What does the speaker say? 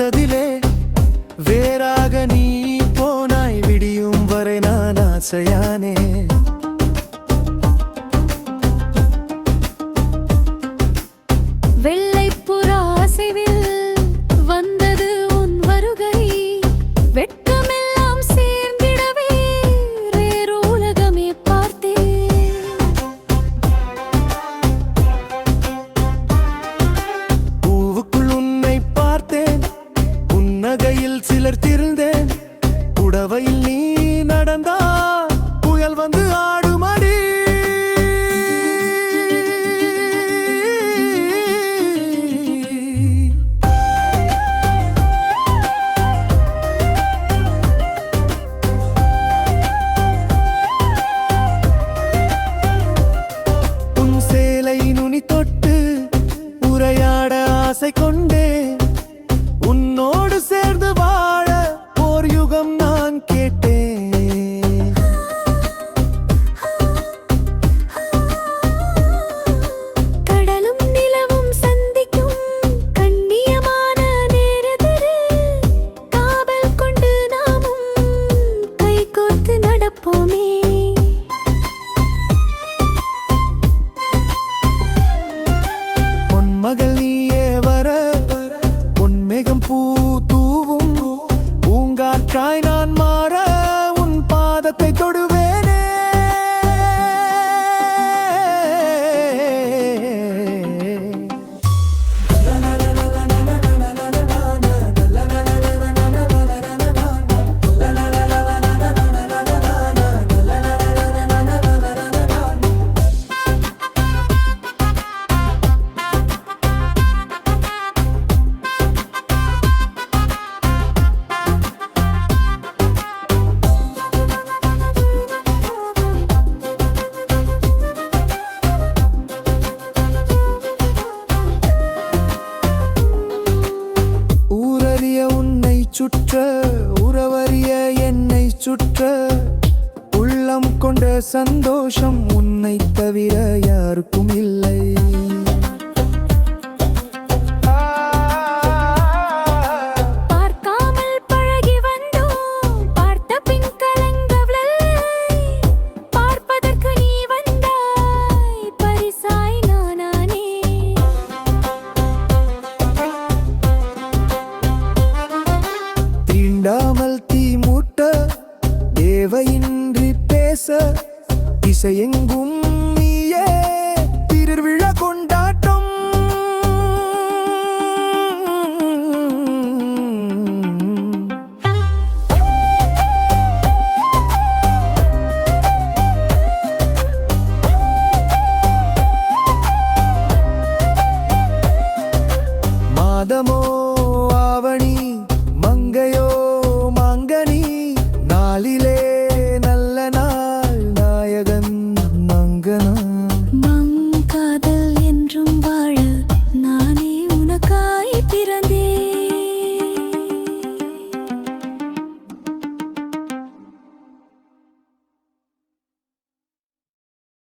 பார்த்ததிலே வேறாக நீ போனாய் விடியும் வரை நான் ஆசையானே. வெள்ள ஆசை கொண்டே உன்னோடு சேர்ந்து வா. beni சுற்ற உறவறிய என்னை சுற்ற. உள்ளம் கொண்ட சந்தோஷம் உன்னை தவிர யாருக்கும் இல்லை. திசையெங்கும்